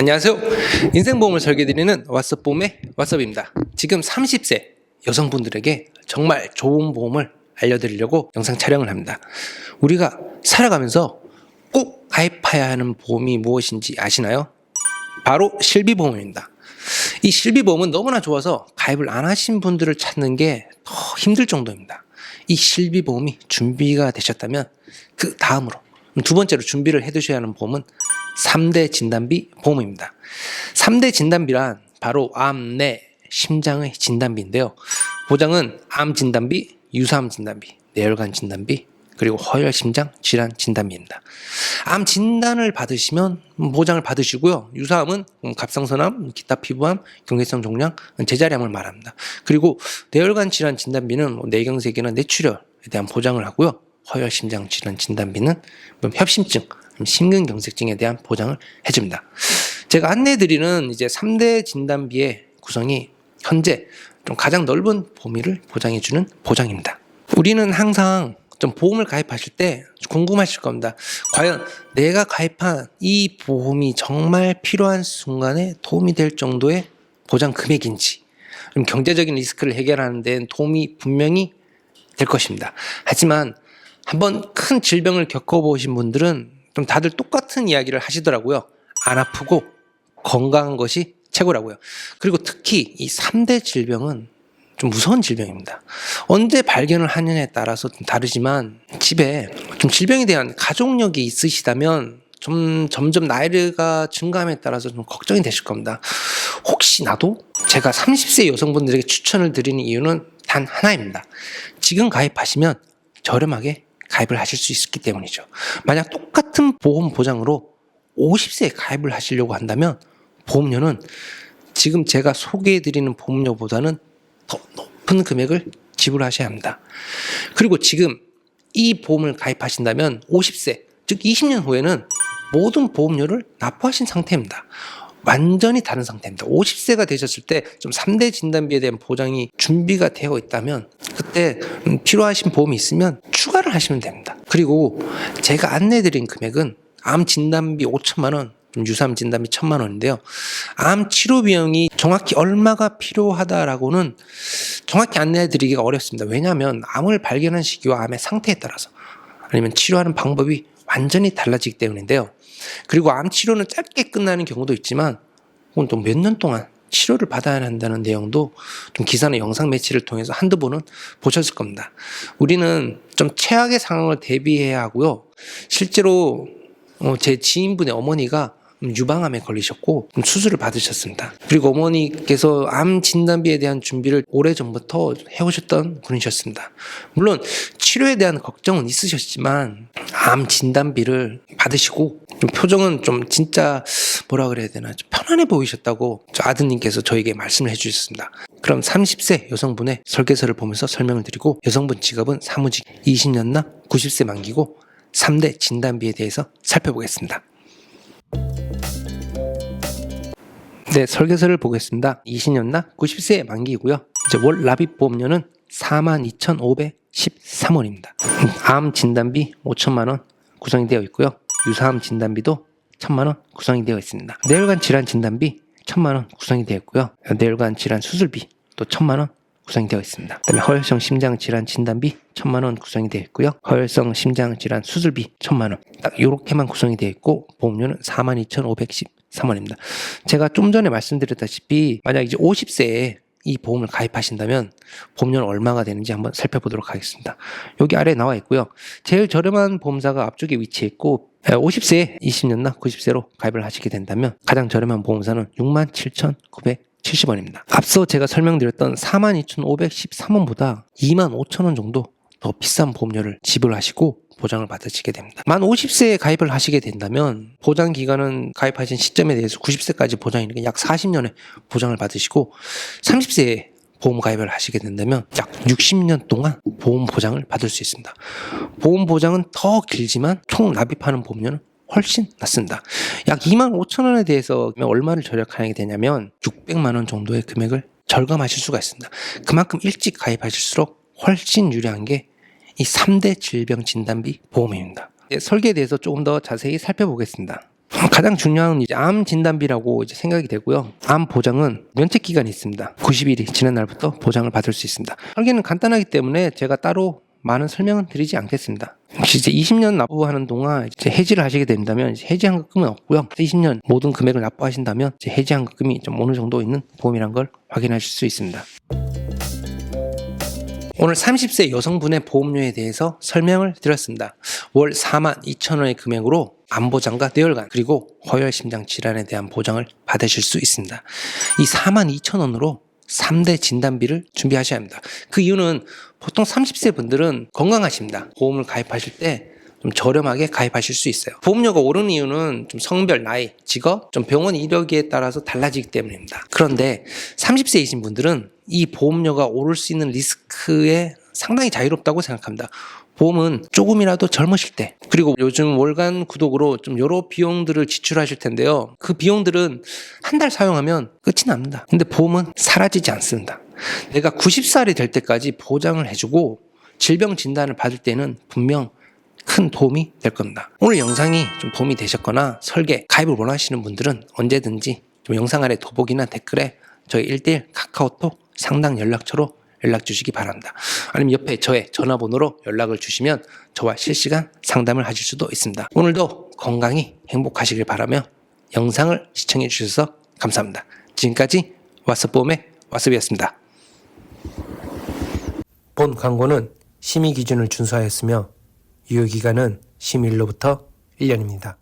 안녕하세요. 인생보험을 설계드리는 왓썹보험의 왓썹입니다. 지금 30세 여성분들에게 정말 좋은 보험을 알려드리려고 영상 촬영을 합니다. 우리가 살아가면서 꼭 가입해야 하는 보험이 무엇인지 아시나요? 바로 실비보험입니다. 이 실비보험은 너무나 좋아서 가입을 안 하신 분들을 찾는 게 더 힘들 정도입니다. 이 실비보험이 준비가 되셨다면 그 다음으로 두 번째로 준비를 해 두셔야 하는 보험은 3대 진단비 보험입니다. 3대 진단비란 바로 암, 내, 심장의 진단비인데요. 보장은 암 진단비, 유사암 진단비, 뇌혈관 진단비, 그리고 허혈 심장 질환 진단비입니다. 암 진단을 받으시면 보장을 받으시고요. 유사암은 갑상선암, 기타 피부암, 경계성 종양, 제자리암을 말합니다. 그리고 뇌혈관 질환 진단비는 뭐 뇌경색이나 뇌출혈에 대한 보장을 하고요. 허혈 심장 질환 진단비는 뭐 협심증, 심근경색증에 대한 보장을 해줍니다. 제가 안내드리는 이제 3대 진단비의 구성이 현재 좀 가장 넓은 범위를 보장해주는 보장입니다. 우리는 항상 좀 보험을 가입하실 때 궁금하실 겁니다. 과연 내가 가입한 이 보험이 정말 필요한 순간에 도움이 될 정도의 보장 금액인지, 좀 경제적인 리스크를 해결하는 데는 도움이 분명히 될 것입니다. 하지만 한번 큰 질병을 겪어보신 분들은 좀 다들 똑같은 이야기를 하시더라고요. 안 아프고 건강한 것이 최고라고요. 그리고 특히 이 3대 질병은 좀 무서운 질병입니다. 언제 발견을 하느냐에 따라서 좀 다르지만 집에 좀 질병에 대한 가족력이 있으시다면 좀 점점 나이가 증가함에 따라서 좀 걱정이 되실 겁니다. 혹시 나도 제가 30세 여성분들에게 추천을 드리는 이유는 단 하나입니다. 지금 가입하시면 저렴하게 가입을 하실 수 있기 때문이죠. 만약 똑같은 보험 보장으로 50세에 가입을 하시려고 한다면 보험료는 지금 제가 소개해드리는 보험료보다는 더 높은 금액을 지불하셔야 합니다. 그리고 지금 이 보험을 가입하신다면 50세, 즉 20년 후에는 모든 보험료를 납부하신 상태입니다. 완전히 다른 상태입니다. 50세가 되셨을 때 좀 3대 진단비에 대한 보장이 준비가 되어 있다면 그때 음, 필요하신 보험이 있으면 추가 를 하시면 됩니다. 그리고 제가 안내드린 금액은 암 진단비 5천만 원, 유사암 진단비 1천만 원인데요. 암 치료 비용이 정확히 얼마가 필요하다라고는 정확히 안내해드리기가 어렵습니다. 왜냐하면 암을 발견한 시기와 암의 상태에 따라서 아니면 치료하는 방법이 완전히 달라지기 때문인데요. 그리고 암 치료는 짧게 끝나는 경우도 있지만 혹은 또몇 년 동안 치료를 받아야 한다는 내용도 좀 기사나 영상 매체를 통해서 한두 번은 보셨을 겁니다. 우리는 좀 최악의 상황을 대비해야 하고요. 실제로 어, 제 지인분의 어머니가 유방암에 걸리셨고 수술을 받으셨습니다. 그리고 어머니께서 암 진단비에 대한 준비를 오래 전부터 해오셨던 분이셨습니다. 물론 치료에 대한 걱정은 있으셨지만 암 진단비를 받으시고 좀 표정은 좀 진짜 뭐라 그래야 되나 좀 편안해 보이셨다고 저 아드님께서 저에게 말씀을 해주셨습니다. 그럼 30세 여성분의 설계서를 보면서 설명을 드리고 여성분 직업은 사무직 20년나 90세 만기고 3대 진단비에 대해서 살펴보겠습니다. 네, 설계서를 보겠습니다. 20년나 90세 만기고요. 이제 월 납입 보험료는 42,513원입니다. 암 진단비 5천만 원 구성이 되어 있고요. 유사암 진단비도 1천만 원 구성이 되어 있습니다. 뇌혈관 질환 진단비 1천만 원 구성이 되어 있고요. 뇌혈관 질환 수술비 또 1천만 원 구성이 되어 있습니다. 그다음에 허혈성 심장 질환 진단비 1천만 원 구성이 되어 있고요. 허혈성 심장 질환 수술비 1천만 원. 딱 이렇게만 구성이 되어 있고 보험료는 42,513원입니다. 제가 좀 전에 말씀드렸다시피 만약 이제 50세에 이 보험을 가입하신다면 보험료는 얼마가 되는지 한번 살펴보도록 하겠습니다. 여기 아래 나와 있고요. 제일 저렴한 보험사가 앞쪽에 위치해 있고 50세에 20년 나 90세로 가입을 하시게 된다면 가장 저렴한 보험사는 67,970원입니다. 앞서 제가 설명드렸던 42,513원보다 25,000원 정도 더 비싼 보험료를 지불하시고 보장을 받으시게 됩니다. 만 50세에 가입을 하시게 된다면 보장 기간은 가입하신 시점에 대해서 90세까지 보장이니까 약 40년의 보장을 받으시고 30세에 보험 가입을 하시게 된다면 약 60년 동안 보험 보장을 받을 수 있습니다. 보험 보장은 더 길지만 총 납입하는 보험료는 훨씬 낮습니다. 약 2만 5천 원에 대해서 얼마를 절약하게 되냐면 600만 원 정도의 금액을 절감하실 수가 있습니다. 그만큼 일찍 가입하실수록 훨씬 유리한 게 이 3대 질병 진단비 보험입니다. 설계에 대해서 조금 더 자세히 살펴보겠습니다. 가장 중요한 건 이제 암 진단비라고 이제 생각이 되고요. 암 보장은 면책 기간이 있습니다. 90일이 지난 날부터 보장을 받을 수 있습니다. 설계는 간단하기 때문에 제가 따로 많은 설명은 드리지 않겠습니다. 이제 20년 납부하는 동안 이제 해지를 하시게 된다면 해지 환급금은 없고요. 20년 모든 금액을 납부하신다면 해지 환급금이 좀 어느 정도 있는 보험이란 걸 확인하실 수 있습니다. 오늘 30세 여성분의 보험료에 대해서 설명을 드렸습니다. 월 4만 2천 원의 금액으로 암보장과 뇌혈관 그리고 허혈 심장 질환에 대한 보장을 받으실 수 있습니다. 이 4만 2천 원으로 3대 진단비를 준비하셔야 합니다. 그 이유는 보통 30세 분들은 건강하십니다. 보험을 가입하실 때 좀 저렴하게 가입하실 수 있어요. 보험료가 오르는 이유는 좀 성별, 나이, 직업, 좀 병원 이력에 따라서 달라지기 때문입니다. 그런데 30세이신 분들은 이 보험료가 오를 수 있는 리스크에 상당히 자유롭다고 생각합니다. 보험은 조금이라도 젊으실 때 그리고 요즘 월간 구독으로 좀 여러 비용들을 지출하실 텐데요. 그 비용들은 한 달 사용하면 끝이 납니다. 근데 보험은 사라지지 않습니다. 내가 90살이 될 때까지 보장을 해주고 질병 진단을 받을 때는 분명 큰 도움이 될 겁니다. 오늘 영상이 좀 도움이 되셨거나 설계, 가입을 원하시는 분들은 언제든지 좀 영상 아래 도복이나 댓글에 저희 1대1 카카오톡 상담 연락처로 연락 주시기 바랍니다. 아니면 옆에 저의 전화번호로 연락을 주시면 저와 실시간 상담을 하실 수도 있습니다. 오늘도 건강히 행복하시길 바라며 영상을 시청해 주셔서 감사합니다. 지금까지 왓츠보험의 왓츠비였습니다. 본 광고는 심의 기준을 준수하였으며 유효 기간은 심의일로부터 1년입니다.